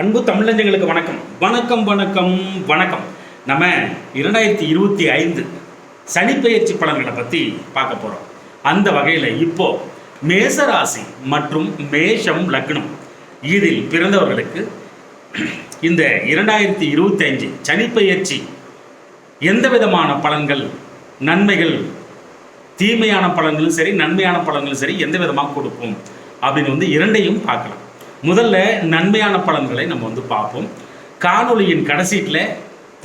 அன்பு தமிழஞ்சங்களுக்கு வணக்கம். வணக்கம் வணக்கம் வணக்கம். நம்ம இரண்டாயிரத்தி இருபத்தி ஐந்து சனிப்பெயர்ச்சி பலன்களை பற்றி பார்க்க போகிறோம் அந்த வகையில் இப்போ மேசராசி மற்றும் மேஷம் லக்னம் இதில் பிறந்தவர்களுக்கு இந்த இரண்டாயிரத்தி இருபத்தி அஞ்சு சனிப்பெயர்ச்சி எந்த விதமான பலன்கள் நன்மைகள் தீமையான பலன்களும் சரி நன்மையான பலன்களும் சரி எந்த விதமாக கொடுக்கும் அப்படின்னு வந்து இரண்டையும் பார்க்கலாம். முதல்ல நன்மையான பலன்களை நம்ம வந்து பார்ப்போம். காணொலியின் கடைசீட்டில்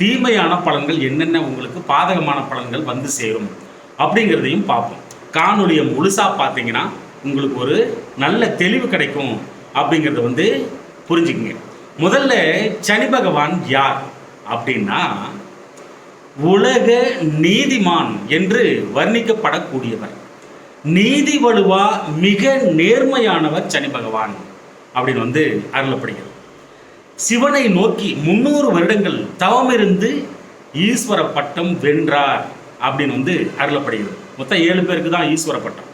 தீமையான பலன்கள் என்னென்ன உங்களுக்கு பாதகமான பலன்கள் வந்து சேரும் அப்படிங்கிறதையும் பார்ப்போம். காணொலியை முழுசாக பார்த்தீங்கன்னா உங்களுக்கு ஒரு நல்ல தெளிவு கிடைக்கும் அப்படிங்கிறத வந்து புரிஞ்சுக்குங்க. முதல்ல சனி பகவான் யார் அப்படின்னா உலக நீதிமான் என்று வர்ணிக்கப்படக்கூடியவர். நீதி வலுவா மிக நேர்மையானவர் சனி பகவான். அப்படின்னு வந்து அருளப்படுகிறது. சிவனை நோக்கி முன்னூறு வருடங்கள் தவமிருந்து ஈஸ்வர பட்டம் வென்றார் அப்படின்னு வந்து அருளப்படுகிறது. மொத்தம் ஏழு பேருக்கு தான் ஈஸ்வர பட்டம்.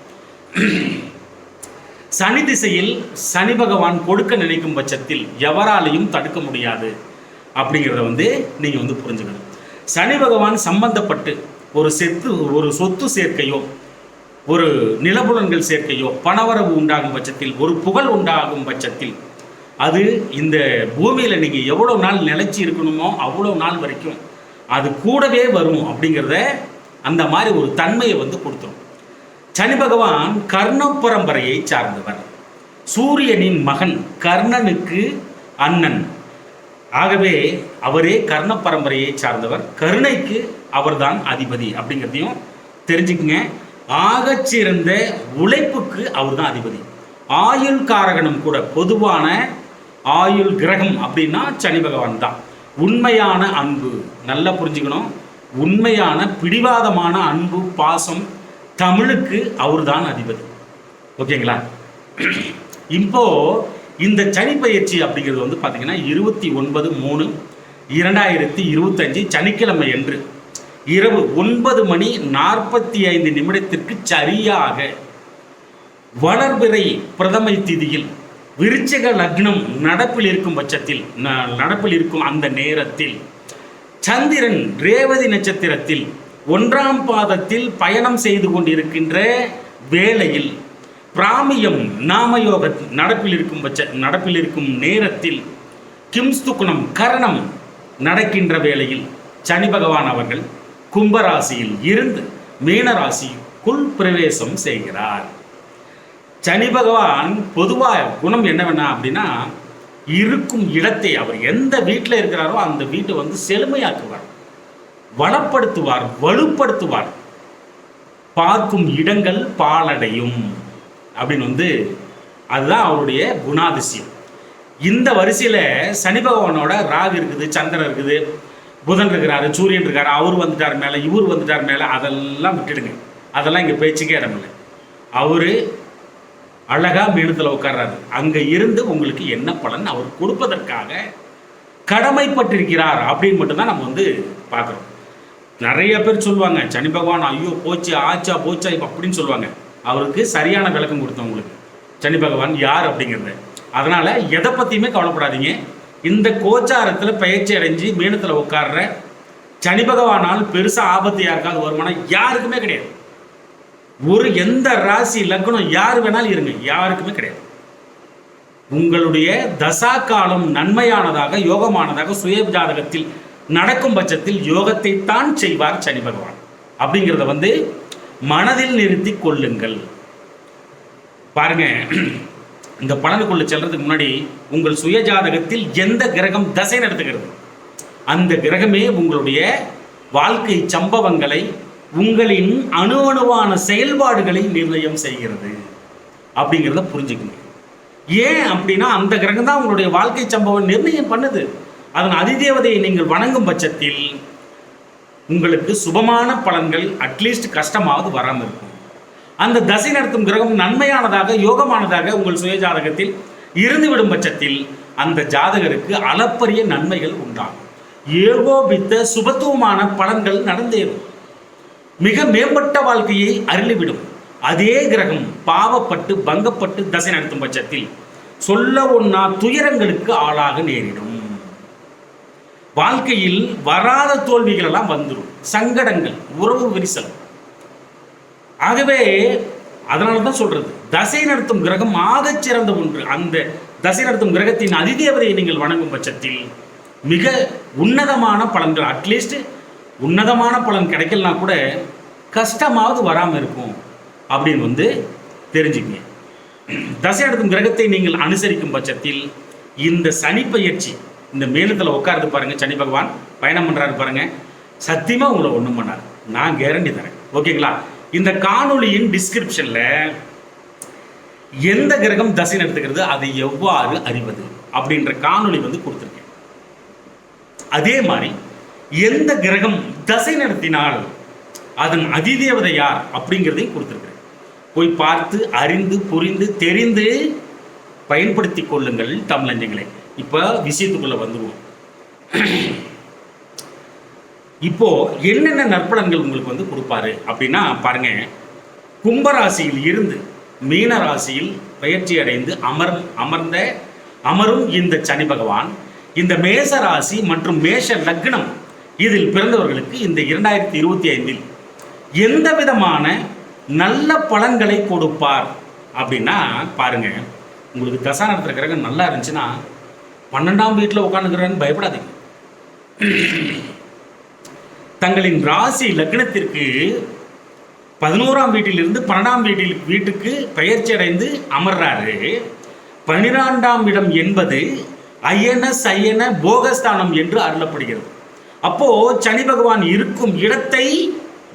சனி திசையில் சனி பகவான் கொடுக்க நினைக்கும் பட்சத்தில் எவராலையும் தடுக்க முடியாது அப்படிங்கிறத வந்து நீங்கள் வந்து புரிஞ்சுக்கணும். சனி பகவான் சம்பந்தப்பட்டு ஒரு செத்து ஒரு சொத்து சேர்க்கையோ ஒரு நிலபுலன்கள் சேர்க்கையோ பணவரவு உண்டாகும் பட்சத்தில் ஒரு புகழ் உண்டாகும் பட்சத்தில் அது இந்த பூமியில் நீங்கள் எவ்வளோ நாள் நிலைச்சி இருக்கணுமோ அவ்வளோ நாள் வரைக்கும் அது கூடவே வரும் அப்படிங்கிறத அந்த மாதிரி ஒரு தன்மையை வந்து கொடுத்துரும். சனி பகவான் கர்ண பரம்பரையை சார்ந்தவர். சூரியனின் மகன் கர்ணனுக்கு அண்ணன். ஆகவே அவரே கர்ண பரம்பரையை சார்ந்தவர். கருணைக்கு அவர்தான் அதிபதி அப்படிங்கிறதையும் தெரிஞ்சுக்குங்க. ஆகச்சிறந்த உழைப்புக்கு அவர் தான் அதிபதி. ஆயுள் காரகனும் கூட பொதுவான ஆயுள் கிரகம் அப்படின்னா சனி பகவான் தான். உண்மையான அன்பு நல்லா புரிஞ்சுக்கணும். உண்மையான பிடிவாதமான அன்பு பாசம் தமிழுக்கு அவர் தான் அதிபதி. ஓகேங்களா? இப்போ இந்த சனி பயிற்சி அப்படிங்கிறது வந்து பார்த்தீங்கன்னா இருபத்தி ஒன்பது மூணு இரண்டாயிரத்தி இருபத்தஞ்சு சனிக்கிழமை என்று இரவு ஒன்பது மணி நாற்பத்தி ஐந்து நிமிடத்திற்கு சரியாக வளர்பிறை பிரதமை திதியில் விருச்சிக லக்னம் நடப்பில் இருக்கும் பட்சத்தில் ந- நடப்பில் இருக்கும் அந்த நேரத்தில் சந்திரன் ரேவதி நட்சத்திரத்தில் ஒன்றாம் பாதத்தில் பயணம் செய்து கொண்டிருக்கின்ற வேளையில் பிராமியம் நாமயோக நடப்பில் இருக்கும் பட்ச நடப்பில் இருக்கும் நேரத்தில் கிம்ஸ்துகுணம் கரணம் நடக்கின்ற வேளையில் சனி பகவான் அவர்கள் கும்பராசியில் இருந்து மீனராசிக்குள் பிரவேசம் செய்கிறார். சனி பகவான் பொதுவாக குணம் என்னவென்னா அப்படின்னா இருக்கும் இடத்தை அவர் எந்த வீட்டில் இருக்கிறாரோ அந்த வீட்டை வந்து செழுமையாக்குவார். வளப்படுத்துவார் வலுப்படுத்துவார். பார்க்கும் இடங்கள் பாலடையும் அப்படின்னு வந்து அதுதான் அவருடைய குணாதிசயம். இந்த வரிசையில் சனி பகவானோட ராகு இருக்குது சந்திரன் இருக்குது புதன் இருக்கிறாரு சூரியன் இருக்காரு அவர் வந்துட்டார் மேலே இவர் வந்துட்டார் மேலே அதெல்லாம் விட்டுடுங்க. அதெல்லாம் இங்கே பேச்சுக்கே இடமில்லை அவர் அழகாக மீனத்தில் உட்கார்றாரு. அங்கே இருந்து உங்களுக்கு என்ன பலன்? அவர் கொடுப்பதற்காக கடமைப்பட்டிருக்கிறார் அப்படின்னு மட்டும்தான் நம்ம வந்து பார்க்குறோம். நிறைய பேர் சொல்லுவாங்க சனி பகவான் ஐயோ போச்சு ஆச்சா போச்சா இப்போ அப்படின்னு சொல்லுவாங்க. அவருக்கு சரியான விளக்கம் கொடுத்தோம் உங்களுக்கு சனி பகவான் யார் அப்படிங்கிறத. அதனால் எதை பற்றியுமே கவலைப்படாதீங்க. இந்த கோச்சாரத்தில் பயிற்சி அடைஞ்சு மீனத்தில் உட்கார்ற சனி பகவானால் பெருசாக ஆபத்து யாருக்காவது வருமானா யாருக்குமே கிடையாது. ஒரு எந்த ராசி லக்னம் யார் வேணாலும் இருங்க யாருக்குமே கிடையாது. உங்களுடைய தசா காலம் நன்மையானதாக யோகமானதாக சுய ஜாதகத்தில் நடக்கும் பட்சத்தில் யோகத்தை தான் செய்வார் சனி பகவான். அப்படிங்கிறத வந்து மனதில் நிறுத்தி கொள்ளுங்கள். பாருங்க இந்த பலனுக்குள்ள செல்றதுக்கு முன்னாடி உங்கள் சுய ஜாதகத்தில் எந்த கிரகம் தசை நடத்துகிறது? அந்த கிரகமே உங்களுடைய வாழ்க்கை சம்பவங்களை உங்களின் அணு அணுவான செயல்பாடுகளை நிர்ணயம் செய்கிறது. அப்படிங்கிறத புரிஞ்சுக்கணும். ஏன் அப்படின்னா அந்த கிரகம் தான் உங்களுடைய வாழ்க்கை சம்பவம் நிர்ணயம் பண்ணுது. அதன் அதிதேவதையை நீங்கள் வணங்கும் பட்சத்தில் உங்களுக்கு சுபமான பலன்கள் அட்லீஸ்ட் கஷ்டமாவது வராமல் இருக்கும். அந்த தசை நடத்தும் கிரகம் நன்மையானதாக யோகமானதாக உங்கள் சுய ஜாதகத்தில் இருந்துவிடும் பட்சத்தில் அந்த ஜாதகருக்கு அளப்பரிய நன்மைகள் உண்டாகும். ஏகோபித்த சுபத்துவமான பலன்கள் நடந்தேறும். மிக மேம்பட்ட வாழ்க்கையை அருளிவிடும். அதே கிரகம் பாவப்பட்டு பங்கப்பட்டு தசை நடத்தும் பட்சத்தில் சொல்ல ஒன்னா துயரங்களுக்கு ஆளாக நேரிடும். வாழ்க்கையில் வராத தோல்விகள் எல்லாம் வந்துடும் சங்கடங்கள் உறவு விரிசல் ஆகவே அதனால தான் சொல்றது தசை நடத்தும் கிரகம் ஆகச் சிறந்த ஒன்று. அந்த தசை நடத்தும் கிரகத்தின் அதிதேவதையை நீங்கள் வணங்கும் பட்சத்தில் மிக உன்னதமான பலன்கள் அட்லீஸ்ட் உன்னதமான பலன் கிடைக்கலனா கூட கஷ்டமாவது வராமல் இருக்கும் அப்படின்னு வந்து தெரிஞ்சுங்க தசை நடத்தும் கிரகத்தை நீங்கள் அனுசரிக்கும் பட்சத்தில் இந்த சனி பயிற்சி இந்த மேலத்தில் உட்கார்ந்து பாருங்க சனி பகவான் பயணம் பண்றாரு பாருங்க சத்தியமா உங்களை ஒன்றும் பண்ணார் நான் கேரண்டி தரேன். ஓகேங்களா? இந்த காணொளியின் டிஸ்கிரிப்ஷன்ல எந்த கிரகம் தசை நடத்துகிறது அதை எவ்வாறு அறிவது அப்படின்ற காணொளி வந்து கொடுத்துருக்கேன். அதே மாதிரி எந்த கிரகம் தசை நடத்தினால் அதன் அதிதேவதை யார் அப்படிங்கிறதையும் கொடுத்துருக்கிறேன். போய் பார்த்து அறிந்து புரிந்து தெரிந்து பயன்படுத்தி கொள்ளுங்கள் தமிழஞ்சங்களை இப்போ விஷயத்துக்குள்ளே வந்துடுவோம் இப்போ என்னென்ன நற்பலன்கள் உங்களுக்கு வந்து கொடுப்பாரு அப்படின்னா பாருங்க. கும்பராசியில் இருந்து மீன ராசியில் பயிற்சி அடைந்து அமர் அமர்ந்த அமரும் இந்த சனி பகவான் இந்த மேச ராசி மற்றும் மேஷ லக்னம் இதில் பிறந்தவர்களுக்கு இந்த இரண்டாயிரத்தி இருபத்தி ஐந்தில் எந்த விதமான நல்ல பலன்களை கொடுப்பார் அப்படின்னா பாருங்க. உங்களுக்கு தசா நடத்துகிற கிரகம் நல்லா இருந்துச்சுன்னா பன்னெண்டாம் வீட்டில் உட்காந்துக்கிறேன்னு பயப்படாதீங்க. தங்களின் ராசி லக்னத்திற்கு பதினோராம் வீட்டிலிருந்து பன்னெண்டாம் வீட்டில் வீட்டுக்கு பயிற்சி அடைந்து அமர்றாரு. பனிரெண்டாம் இடம் என்பது அயன சயன போகஸ்தானம் என்று அருளப்படுகிறது. அப்போ சனி பகவான் இருக்கும் இடத்தை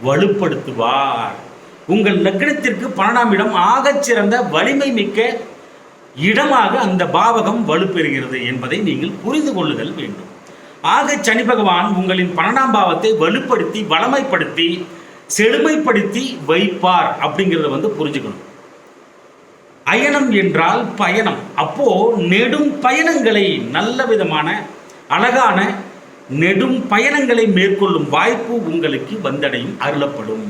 வலுப்படுத்துவார். உங்கள் லக்னத்திற்கு பன்னெண்டாம் இடம் ஆகச் சிறந்த வலிமை மிக்க இடமாக அந்த பாவகம் வலுப்பெறுகிறது என்பதை நீங்கள் புரிந்து கொள்ளுதல் வேண்டும். ஆக சனி பகவான் உங்களின் பன்னெண்டாம் பாவத்தை வலுப்படுத்தி வளமைப்படுத்தி செழுமைப்படுத்தி வைப்பார் அப்படிங்கிறத வந்து புரிஞ்சுக்கணும். அயனம் என்றால் பயணம். அப்போ நெடும் பயணங்களை நல்ல விதமான அழகான நெடும் பயணங்களை மேற்கொள்ளும் வாய்ப்பு உங்களுக்கு வந்தடையும் அருளப்படும்.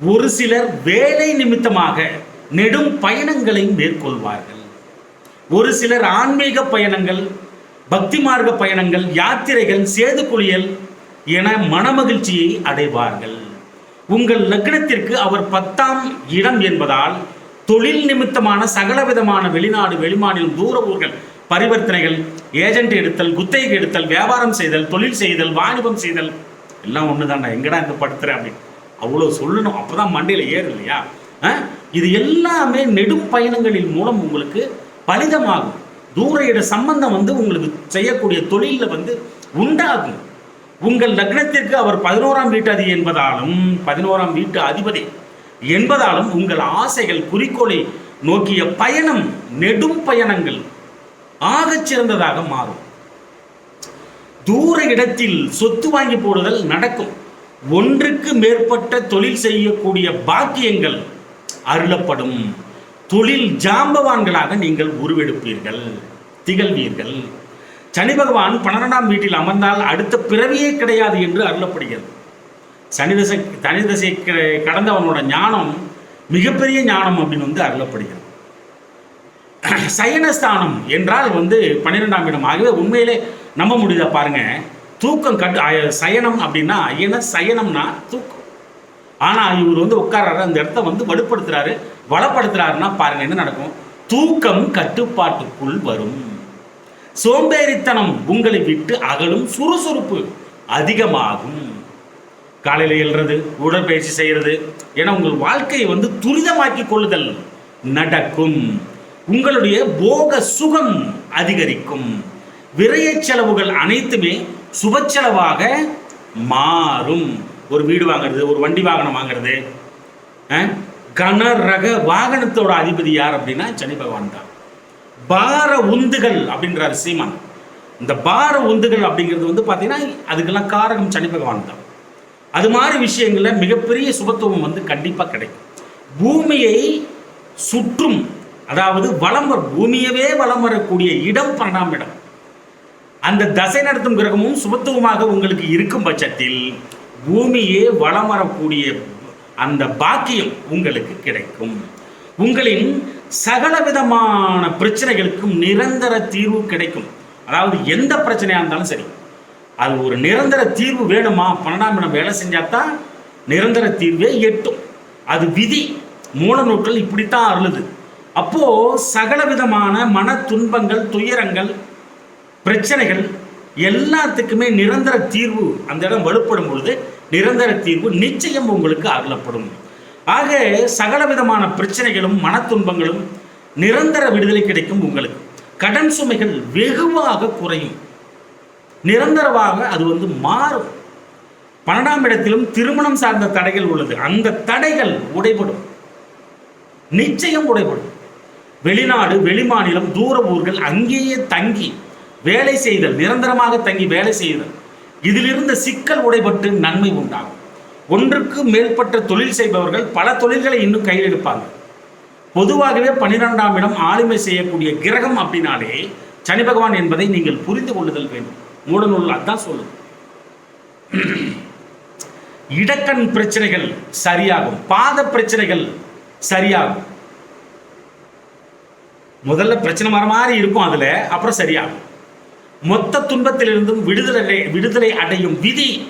ஒரு சிலர் வேலை நிமித்தமாக நெடும் பயணங்களை மேற்கொள்வார்கள். ஒரு சிலர் ஆன்மீக பயணங்கள் பக்தி மார்க்க பயணங்கள் யாத்திரைகள் சேது குளியல் என மனமகிழ்ச்சியை அடைவார்கள். உங்கள் லக்னத்திற்கு அவர் பத்தாம் இடம் என்பதால் தொழில் நிமித்தமான சகலவிதமான வெளிநாடு வெளிமாநிலம் தூர ஊர்கள் பரிவர்த்தனைகள் ஏஜென்ட் எடுத்தல் குத்தகை எடுத்தல் வியாபாரம் செய்தல் தொழில் செய்தல் வாணிபம் செய்தல் எல்லாம் ஒன்று தான் எங்கடா இங்கே படுத்துறேன் அப்படின்னு. அவ்வளோ சொல்லணும். அப்போ தான் மண்டையில் ஏறு இல்லையா? ஆ? இது எல்லாமே நெடும் பயணங்களின் மூலம் உங்களுக்கு பலிதமாகும். தூர இட சம்பந்தம் வந்து உங்களுக்கு செய்யக்கூடிய தொழிலில் வந்து உண்டாகும். உங்கள் லக்னத்திற்கு அவர் பதினோராம் வீட்டு அதி என்பதாலும் பதினோராம் வீட்டு அதிபதி என்பதாலும் உங்கள் ஆசைகள் குறிக்கோளை நோக்கிய பயணம் நெடும் பயணங்கள் ஆகச் சிறந்ததாக மாறும். தூர இடத்தில் சொத்து வாங்கி போடுதல் நடக்கும். ஒன்றுக்கு மேற்பட்ட தொழில் செய்யக்கூடிய பாக்கியங்கள் அருளப்படும். தொழில் ஜாம்பவான்களாக நீங்கள் உருவெடுப்பீர்கள் திகழ்வீர்கள். சனி பகவான் பன்னிரெண்டாம் வீட்டில் அமர்ந்தால் அடுத்த பிறவியே கிடையாது என்று அருளப்படுகிறது. சனி தசை தனி தசை க- கடந்தவனோட ஞானம் மிகப்பெரிய ஞானம் அப்படின்னு வந்து அருளப்படுகிறது. சயனஸ்தானம் என்றால் வந்து பன்னிரெண்டாம் இடம். ஆகவே உண்மையிலே நம்ப முடியுதா பாருங்க. தூக்கம் கட்டு சயனம் அப்படின்னா என்ன சயனம்னா தூக்கம். ஆனால் இவர் வந்து உட்கார்றாரு அந்த இடத்த வந்து வலுப்படுத்துறாரு. வளப்படுத்துறாருன்னா பாருங்க என்ன நடக்கும்? தூக்கம் கட்டுப்பாட்டுக்குள் வரும். சோம்பேறித்தனம் உங்களை விட்டு அகலும் சுறுசுறுப்பு அதிகமாகும். காலையில் எழுறது உடற்பயிற்சி செய்கிறது ஏன்னா உங்கள் வாழ்க்கையை வந்து துரிதமாக்கி கொள்ளுதல் நடக்கும். உங்களுடைய போக சுகம் அதிகரிக்கும். விரைய செலவுகள் அனைத்துமே சுப செலவாக மாறும். ஒரு வீடு வாங்குறது ஒரு வண்டி வாகனம் வாங்குறது கன ரக வாகனத்தோட அதிபதி யார் அப்படின்னா சனி பகவான் தான். பார உந்துகள் அப்படின்றார் சீமான். இந்த பார உந்துகள் அப்படிங்கிறது வந்து பார்த்தீங்கன்னா அதுக்கெல்லாம் காரகம் சனி பகவான் தான். அது மாதிரி விஷயங்களில் மிகப்பெரிய சுபத்துவம் வந்து கண்டிப்பாக கிடைக்கும். பூமியை சுற்றும் அதாவது வலம் வர பூமியவே வலம் வரக்கூடிய இடம் பன்னெண்டாம் இடம் அந்த தசை நடத்தும் கிரகமும் சுபத்துவமாக உங்களுக்கு இருக்கும் பட்சத்தில் பூமியே வளம் வரக்கூடிய அந்த பாக்கியம் உங்களுக்கு கிடைக்கும். உங்களின் சகல விதமான பிரச்சனைகளுக்கும் நிரந்தர தீர்வு கிடைக்கும். அதாவது எந்த பிரச்சனையாக இருந்தாலும் சரி. அது ஒரு நிரந்தர தீர்வு வேணுமா? பன்னெண்டாம் இடம் வேலை செஞ்சாதான் நிரந்தர தீர்வே எட்டும். அது விதி. மூல நூற்றல் இப்படித்தான் அருளுது. அப்போ சகல விதமான மன துன்பங்கள் துயரங்கள் பிரச்சனைகள் எல்லாத்துக்குமே நிரந்தர தீர்வு அந்த இடம் வலுப்படும் பொழுது நிரந்தர தீர்வு நிச்சயம் உங்களுக்கு அருளப்படும். ஆக சகல விதமான பிரச்சனைகளும் மன துன்பங்களும் நிரந்தர விடுதலை கிடைக்கும் உங்களுக்கு. கடன் சுமைகள் வெகுவாக குறையும். நிரந்தரமாக அது வந்து மாறும். பன்னெண்டாம் இடத்திலும் திருமணம் சார்ந்த தடைகள் உள்ளது. அந்த தடைகள் உடைபடும். நிச்சயம் உடைபடும். வெளிநாடு வெளிமாநிலம் தூர ஊர்கள் அங்கேயே தங்கி வேலை செய்தல் நிரந்தரமாக தங்கி வேலை செய்தல். இதிலிருந்த சிக்கல் உடைபட்டு நன்மை உண்டாகும். ஒன்றுக்கு மேற்பட்ட தொழில் செய்பவர்கள் பல தொழில்களை இன்னும் கையில் எடுப்பாங்க. பொதுவாகவே பன்னிரெண்டாம் இடம் ஆளுமை செய்யக்கூடிய கிரகம் அப்படின்னாலே சனி பகவான் என்பதை நீங்கள் புரிந்து கொள்ளுதல் வேண்டும். மூடநூல் அதான் சொல்லுது. இடக்கண் பிரச்சனைகள் சரியாகும். பாத பிரச்சனைகள் சரியாகும். முதல்ல பிரச்சனை வர மாதிரி இருக்கும் அதுல அப்புறம் சரியாகும். மொத்த துன்பத்திலிருந்தும் விடுதலை விடுதலை அடையும் விதி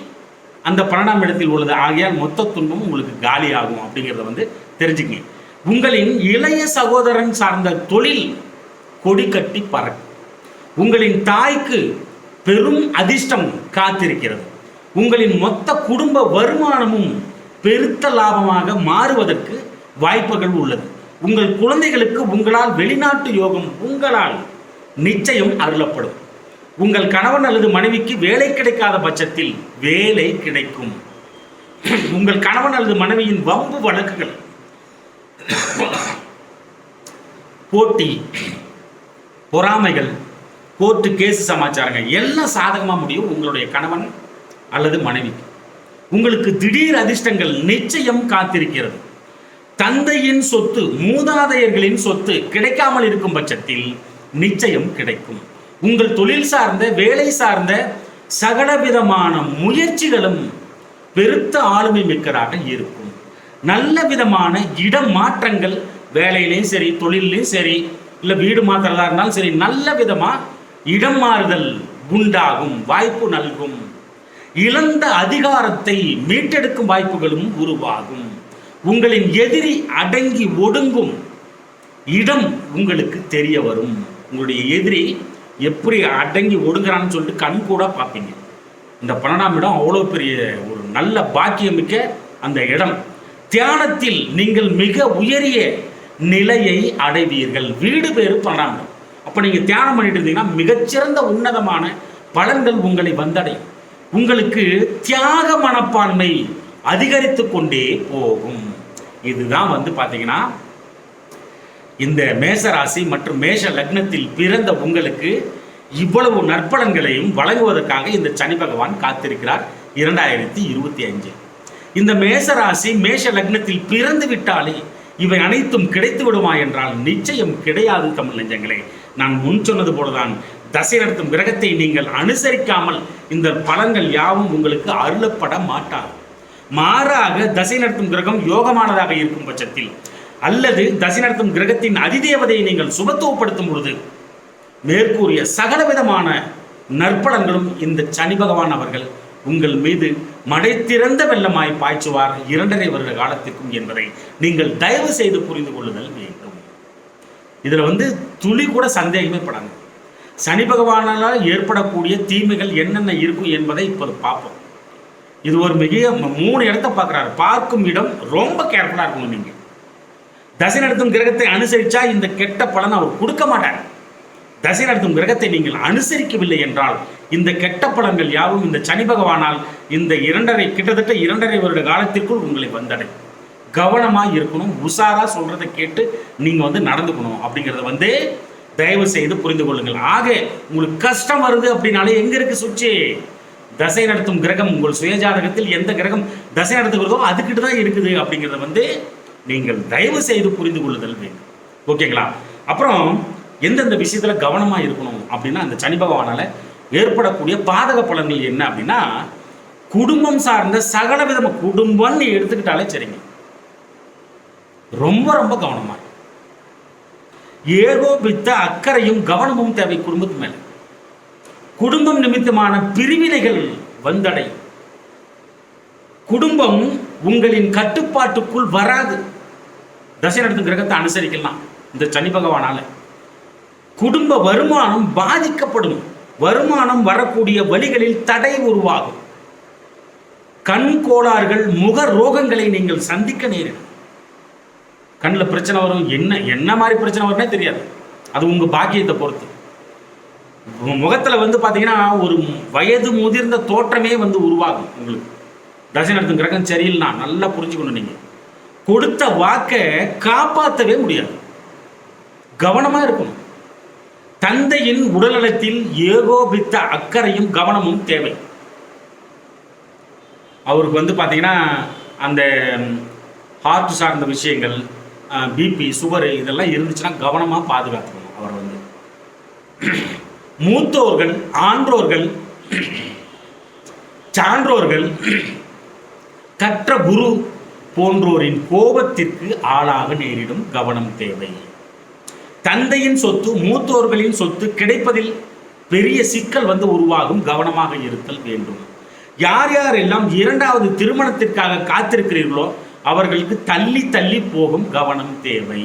அந்த பன்னெண்டாம் இடத்தில் உள்ளது. ஆகையால் மொத்த துன்பம் உங்களுக்கு காலியாகும் அப்படிங்கிறத வந்து தெரிஞ்சுக்கங்க. உங்களின் இளைய சகோதரன் சார்ந்த தொழில் கொடி கட்டி பறக்கும். உங்களின் தாய்க்கு பெரும் அதிர்ஷ்டம் காத்திருக்கிறது. உங்களின் மொத்த குடும்ப வருமானமும் பெருத்த லாபமாக மாறுவதற்கு வாய்ப்புகள் உள்ளது. உங்கள் குழந்தைகளுக்கு உங்களால் வெளிநாட்டு யோகம் உங்களால் நிச்சயம் அருளப்படும். உங்கள் கணவன் அல்லது மனைவிக்கு வேலை கிடைக்காத பட்சத்தில் வேலை கிடைக்கும். உங்கள் கணவன் அல்லது மனைவியின் வம்பு வழக்குகள். போட்டி பொறாமைகள் கோர்ட்டு கேஸ் சமாச்சாரங்கள் எல்லாம் சாதகமாக முடியும் உங்களுடைய கணவன் அல்லது மனைவிக்கு. உங்களுக்கு திடீர் அதிர்ஷ்டங்கள் நிச்சயம் காத்திருக்கிறது. தந்தையின் சொத்து மூதாதையர்களின் சொத்து கிடைக்காமல் இருக்கும் பட்சத்தில் நிச்சயம் கிடைக்கும். உங்கள் தொழில் சார்ந்த வேலை சார்ந்த சகலவிதமான முயற்சிகளும் பெருத்த ஆளுமை மிக்கதாக இருக்கும். நல்ல விதமான இடம் மாற்றங்கள் வேலையிலையும் சரி தொழிலையும் சரி இல்லை வீடு மாத்திரதா இருந்தாலும் சரி நல்ல விதமாக இடம் மாறுதல் உண்டாகும் வாய்ப்பு நல்கும். இழந்த அதிகாரத்தை மீட்டெடுக்கும் வாய்ப்புகளும் உருவாகும். உங்களின் எதிரி அடங்கி ஒடுங்கும் இடம் உங்களுக்கு தெரிய வரும். உங்களுடைய எதிரி எப்படி அடங்கி ஒடுங்குறான்னு சொல்லிட்டு கண் கூட பார்ப்பீங்க. இந்த பன்னெண்டாம் இடம் அவ்வளோ பெரிய ஒரு நல்ல பாக்கியமிக்க அந்த இடம். தியானத்தில் நீங்கள் மிக உயரிய நிலையை அடைவீர்கள். வீடு பேர் பன்னெண்டாம் இடம். அப்போ நீங்கள் தியானம் பண்ணிட்டு இருந்தீங்கன்னா மிகச்சிறந்த உன்னதமான பலன்கள் உங்களை வந்தடையும். உங்களுக்கு தியாக மனப்பான்மை அதிகரித்து கொண்டே போகும். இதுதான் வந்து பார்த்தீங்கன்னா இந்த மேச ராசி மற்றும் மேஷ லக்னத்தில் பிறந்த உங்களுக்கு இவ்வளவு நற்பலன்களையும் வழங்குவதற்காக இந்த சனி பகவான் காத்திருக்கிறார். இரண்டாயிரத்தி இருபத்தி அஞ்சு இந்த மேச ராசி மேஷ லக்னத்தில் பிறந்து விட்டாலே இவை அனைத்தும் கிடைத்து விடுமா என்றால் நிச்சயம் கிடையாது தமிழ் நெஞ்சங்களே. நான் முன் சொன்னது போலதான் தசை நடத்தும் கிரகத்தை நீங்கள் அனுசரிக்காமல் இந்த பலன்கள் யாவும் உங்களுக்கு அருளப்பட மாட்டார் மாறாக தசை நடத்தும் கிரகம் யோகமானதாக இருக்கும் பட்சத்தில் அல்லது தசை நடத்தும் கிரகத்தின் அதிதேவதையை நீங்கள் சுபத்துவப்படுத்தும் பொழுது மேற்கூறிய சகலவிதமான நற்பலன்களும் இந்த சனி பகவான் அவர்கள் உங்கள் மீது மடை திறந்த வெள்ளமாய் பாய்ச்சுவார் இரண்டரை வருட காலத்திற்கும் என்பதை நீங்கள் தயவு செய்து புரிந்து கொள்ளுதல் வேண்டும். இதில் வந்து துளி கூட சந்தேகமே படாங்க சனி பகவானால் ஏற்படக்கூடிய தீமைகள் என்னென்ன இருக்கும் என்பதை இப்போது பார்ப்போம். இது ஒரு மிக மூணு இடத்த பார்க்குறாரு. பார்க்கும் இடம் ரொம்ப கேர்ஃபுல்லாக இருக்கணும் நீங்கள் தசை நடத்தும் கிரகத்தை அனுசரிச்சா இந்த கெட்ட பலன் அவர் கொடுக்க மாட்டார். தசை நடத்தும் கிரகத்தை நீங்கள் அனுசரிக்கவில்லை என்றால் இந்த கெட்ட பலன்கள் யாவும் இந்த சனி பகவானால் இந்த இரண்டரை கிட்டத்தட்ட இரண்டரை வருட காலத்திற்குள் உங்களை வந்தடையும். கவனமாக இருக்கணும் உஷாராக சொல்றதை கேட்டு நீங்கள் வந்து நடந்துக்கணும் அப்படிங்கிறத வந்து தயவு செய்து புரிந்து கொள்ளுங்கள். ஆக உங்களுக்கு கஷ்டம் வருது அப்படின்னாலே எங்க இருக்கு சுவிட்சு தசை நடத்தும் கிரகம் உங்கள் சுயஜாதகத்தில் எந்த கிரகம் தசை நடத்துகிறதோ அதுக்கிட்ட தான் இருக்குது அப்படிங்கிறத வந்து நீங்கள் தயவு செய்து புரிந்து கொள்ளுதல் வேண்டும். ஓகேங்களா? அப்புறம் எந்தெந்த விஷயத்துல கவனமா இருக்கணும் அப்படின்னா அந்த சனி பகவானால ஏற்படக்கூடிய பாதக பலன்கள் என்ன அப்படின்னா குடும்பம் சார்ந்த சகல விதம குடும்பம்னு எடுத்துக்கிட்டாலே சரிங்க. ரொம்ப ரொம்ப கவனமா ஏகோபித்த அக்கறையும் கவனமும் தேவை குடும்பத்து மேல. குடும்பம் நிமித்தமான பிரிவினைகள் வந்தடையும். குடும்பம் உங்களின் கட்டுப்பாட்டுக்குள் வராது. தசை நடத்தும் கிரகத்தை அனுசரிக்கலாம். இந்த சனி பகவானால். குடும்ப வருமானம் பாதிக்கப்படும். வருமானம் வரக்கூடிய வழிகளில் தடை உருவாகும். கண் கோளாறுகள் முக ரோகங்களை நீங்கள் சந்திக்க நேரிடும். கண்ணில் பிரச்சனை வரும். என்ன என்ன மாதிரி பிரச்சனை வரும்னே தெரியாது. அது உங்க பாக்கியத்தை பொறுத்து. உங்க முகத்துல வந்து பாத்தீங்கன்னா ஒரு வயது முதிர்ந்த தோற்றமே வந்து உருவாகும் உங்களுக்கு. தசை நடத்தும் கிரகம் சரியில்லைனா நல்லா புரிஞ்சுக்கணும் நீங்க. கொடுத்த வாக்கை காப்பாற்றவே முடியாது. கவனமாக இருக்கணும். தந்தையின் உடல்நலத்தில் ஏகோபித்த அக்கறையும் கவனமும் தேவை. அவருக்கு வந்து பார்த்தீங்கன்னா அந்த ஹார்ட் சார்ந்த விஷயங்கள் பிபி சுகரு இதெல்லாம் இருந்துச்சுன்னா கவனமாக பாதுகாத்துக்கணும் அவர் வந்து. மூத்தோர்கள் ஆன்றோர்கள் சான்றோர்கள் கற்ற குரு போன்றோரின் கோபத்திற்கு ஆளாக நேரிடும் கவனம் தேவை. தந்தையின் சொத்து மூத்தோர்களின் சொத்து கிடைப்பதில் பெரிய சிக்கல் வந்து உருவாகும் கவனமாக இருத்தல் வேண்டும். யார் யாரெல்லாம் இரண்டாவது திருமணத்திற்காக காத்திருக்கிறீர்களோ அவர்களுக்கு தள்ளி தள்ளி போகும் கவனம் தேவை.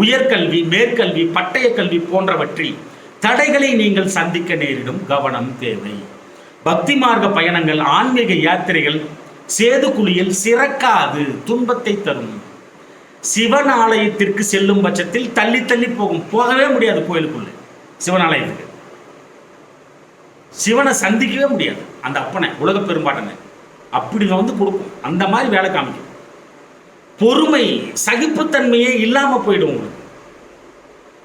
உயர்கல்வி மேற்கல்வி பட்டய கல்வி போன்றவற்றில் தடைகளை நீங்கள் சந்திக்க நேரிடும் கவனம் தேவை. பக்தி மார்க்க பயணங்கள் ஆன்மீக யாத்திரைகள் சேது குழியில் சிறக்காது துன்பத்தை தரும். சிவன் ஆலயத்திற்கு செல்லும் பட்சத்தில் தள்ளி தள்ளி போகும். போகவே முடியாது கோயிலுக்குள்ள. சிவன் ஆலயத்துக்கு. சிவனை சந்திக்கவே முடியாது. அந்த அப்பனை உலக பெரும்பாட்டனை. அப்படி வந்து கொடுக்கும். அந்த மாதிரி வேலை காமிக்கும். பொறுமை சகிப்புத்தன்மையே இல்லாம போயிடும் உங்களுக்கு.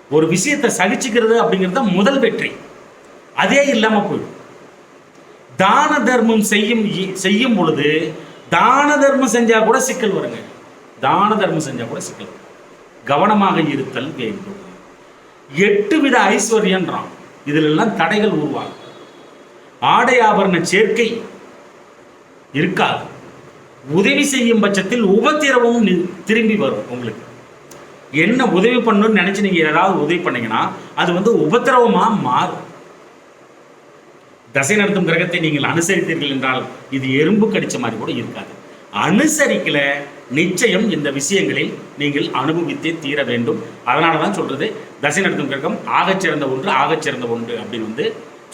ஒரு விஷயத்தை சகிச்சுக்கிறது அப்படிங்கிறது தான் முதல் வெற்றி. அதே இல்லாம போயிடும். தான தர்மம் செய்யும் செய்யும் பொழுது தான தர்மம் செஞ்சா கூட சிக்கல் வருங்க. தான தர்மம் செஞ்சா கூட சிக்கல் கவனமாக இருத்தல் வேண்டும். எட்டு வித ஐஸ்வர்யன்றான். இதுல எல்லாம் தடைகள் உருவாகும். ஆடை ஆபரண சேர்க்கை இருக்காது. உதவி செய்யும் பட்சத்தில் உபத்திரவமும் நி- திரும்பி வரும் உங்களுக்கு. என்ன உதவி பண்ணணும்னு நினைச்சு நீங்க ஏதாவது உதவி பண்ணீங்கன்னா அது வந்து உபத்திரவமா மாறும். தசை நடத்தும் கிரகத்தை நீங்கள் அனுசரித்தீர்கள் என்றால் இது எறும்பு கடிச்ச மாதிரி கூட இருக்காது. அனுசரிக்கல நிச்சயம் இந்த விஷயங்களில் நீங்கள் அனுபவித்தே தீர வேண்டும். அதனால தான் சொல்றது தசை நடத்தும் கிரகம் ஆகச்சிறந்த ஒன்று ஆகச்சிறந்த ஒன்று அப்படின்னு வந்து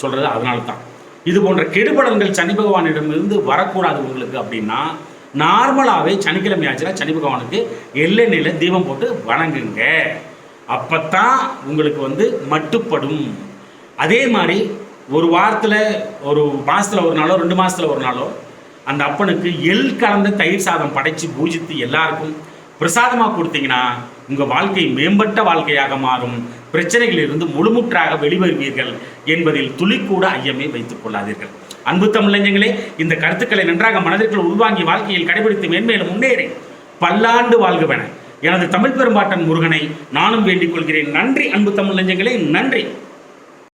சொல்றது அதனால தான் இது போன்ற கெடுபடங்கள் சனி பகவானிடமிருந்து வரக்கூடாது உங்களுக்கு அப்படின்னா நார்மலாகவே சனிக்கிழமை ஆச்சுனா சனி பகவானுக்கு எள்ளெண்ணெயில் தீபம் போட்டு வணங்குங்க. அப்பத்தான் உங்களுக்கு வந்து மட்டுப்படும். அதே மாதிரி ஒரு வாரத்தில் ஒரு மாதத்தில் ஒரு நாளோ ரெண்டு மாதத்தில் ஒரு நாளோ அந்த அப்பனுக்கு எள் கலந்த தயிர் சாதம் படைச்சு பூஜித்து எல்லாருக்கும் பிரசாதமாக கொடுத்தீங்கன்னா உங்கள் வாழ்க்கை மேம்பட்ட வாழ்க்கையாக மாறும். பிரச்சனைகளிலிருந்து முழுமுற்றாக வெளிவருவீர்கள் என்பதில் துளிக்கூட ஐயமே வைத்துக் கொள்ளாதீர்கள். அன்பு தமிழஞ்சங்களே இந்த கருத்துக்களை நன்றாக மனதிற்குள் உள்வாங்கி வாழ்க்கையில் கடைபிடித்து மேன்மேலும் முன்னேறி பல்லாண்டு வாழ்கவென. எனது தமிழ் பெரும்பாட்டன் முருகனை நானும் வேண்டிக் கொள்கிறேன். நன்றி அன்பு தமிழ் நெஞ்சங்களே நன்றி.